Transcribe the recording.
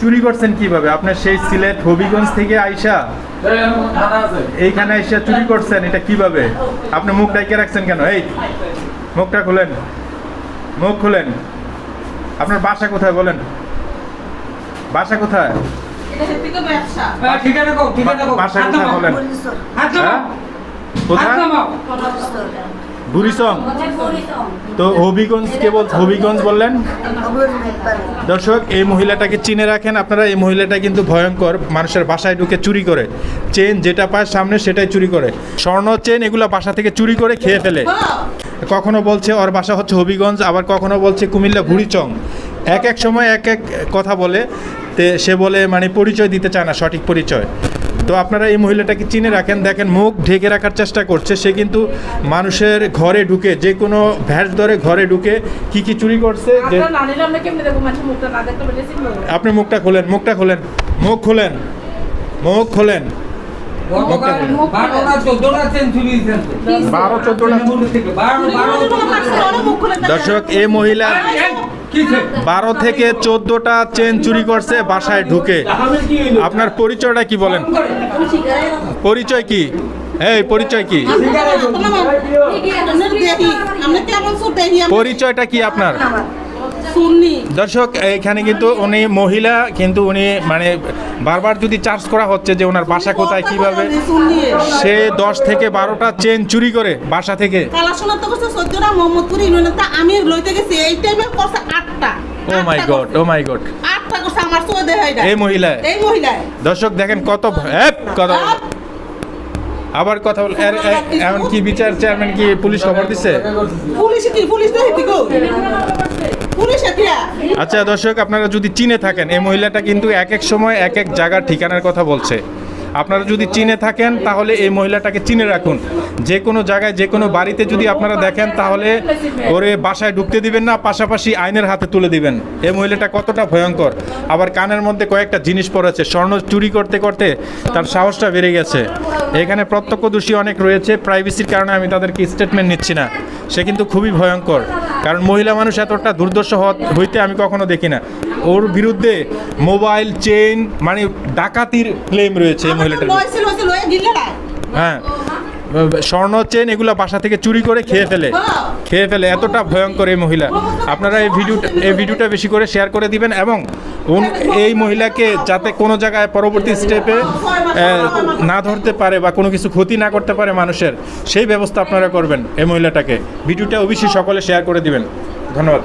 চুরি করছেন কীভাবে? আপনার সেই সিলেট হবিগঞ্জ থেকে আইসা? এইখানে আইসা চুরি করছেন এটা কীভাবে? আপনি মুখ ডাইকে রাখছেন কেন? এই মুখটা খুলেন। মুখ খুলেন। আপনার বাসা কোথায় বলেন? বাসা কোথায়? এটা থেকে ব্যবসা। ঠিকানা কও ঠিকানা কও। বাসা কোথায় নামাও। বলেন? হাত হ্যাঁ? নামাও। হাত কোথায় বুড়িচং তো হবিগঞ্জ কে বল হবিগঞ্জ বললেন? দর্শক, এই মহিলাটাকে চিনে রাখেন আপনারা। এই মহিলাটা কিন্তু ভয়ঙ্কর। মানুষের বাসায় ঢুকে চুরি করে। চেন যেটা পায় সামনে সেটাই চুরি করে। স্বর্ণ চেন এগুলো বাসা থেকে চুরি করে খেয়ে ফেলে। কখনো বলছে, ওর বাসা হচ্ছে হবিগঞ্জ আবার কখনো বলছে, কুমিল্লা বুড়িচং এক এক সময় এক এক কথা বলে। তে সে বলে মানে পরিচয় দিতে চায় না, সঠিক পরিচয় তো আপনারা এই মহিলাটাকে চিনে রাখেন দেখেন মুখ ঢেকে রাখার চেষ্টা করছে। সে কিন্তু মানুষের ঘরে ঢুকে যে কোনো ভ্যাস ধরে ঘরে ঢুকে কি কি চুরি করছে আপনি মুখটা খোলেন মুখটা খোলেন মুখ খোলেন মুখ খোলেন। দর্শক এ মহিলা বারো থেকে চোদ্দটা চেন চুরি করছে, বাসায় ঢুকে। আপনার পরিচয়টা কি বলেন? পরিচয় কি? এই, পরিচয় কি? পরিচয়টা কি আপনার? দর্শক এখানে কিন্তু উনি মহিলা কিন্তু উনি মানে বারবার যদি চার্জ করা হচ্ছে যে ওনার বাসা কোথায় কীভাবে সে দশ থেকে বারোটা চেন চুরি করে বাসা থেকে। আমি লইতে গেছি এই টাইমে করছে আটটা। ও my God oh my God আটটা করছে আমার চোখে দেখাই এই মহিলা এই দর্শক দেখেন কত কথা আবার কথা বল এমন কি বিচার চেয়ারম্যান কি পুলিশ খবর দিচ্ছে পুলিশ কি পুলিশ তো আচ্ছা দর্শক, আপনারা যদি চিনে থাকেন, এই মহিলাটা কিন্তু এক এক সময়, এক এক জায়গার ঠিকানার কথা বলছে। আপনারা যদি চিনে থাকেন, তাহলে এই মহিলাটাকে চিনে রাখুন। যে কোনো জায়গায়, যে কোনো বাড়িতে যদি আপনারা দেখেন, তাহলে ওরে বাসায় ঢুকতে দিবেন না, পাশাপাশি আইনের হাতে তুলে দিবেন। এই মহিলাটা কতটা ভয়ঙ্কর। আবার কানের মধ্যে কয়েকটা জিনিস পড়েছে স্বর্ণ চুরি করতে করতে তার সাহসটা বেড়ে গেছে। এখানে প্রত্যক্ষদর্শী অনেক রয়েছে। প্রাইভেসির কারণে আমি তাদেরকে স্টেটমেন্ট নিচ্ছি না। সে কিন্তু খুবই ভয়ঙ্কর। কারণ মহিলা মানুষ এতটা দুর্দশ হইতে আমি কখনো দেখি না। ওর বিরুদ্ধে মোবাইল চেইন মানে ডাকাতির ক্লেম রয়েছে এই মহিলাটার হ্যাঁ। স্বর্ণ চেন এগুলো বাসা থেকে চুরি করে খেয়ে ফেলে। খেয়ে ফেলে এতটা ভয়ঙ্কর এই মহিলা। আপনারা এই ভিডিওটা এই ভিডিওটা বেশি করে শেয়ার করে দিবেন এবং এই মহিলাকে যাতে কোনো জায়গায় পরবর্তী স্টেপে না ধরতে পারে বা কোনো কিছু ক্ষতি না করতে পারে মানুষের, সেই ব্যবস্থা আপনারা করবেন এই মহিলাটাকে। ভিডিওটা অবশ্যই সকলে শেয়ার করে দিবেন। ধন্যবাদ।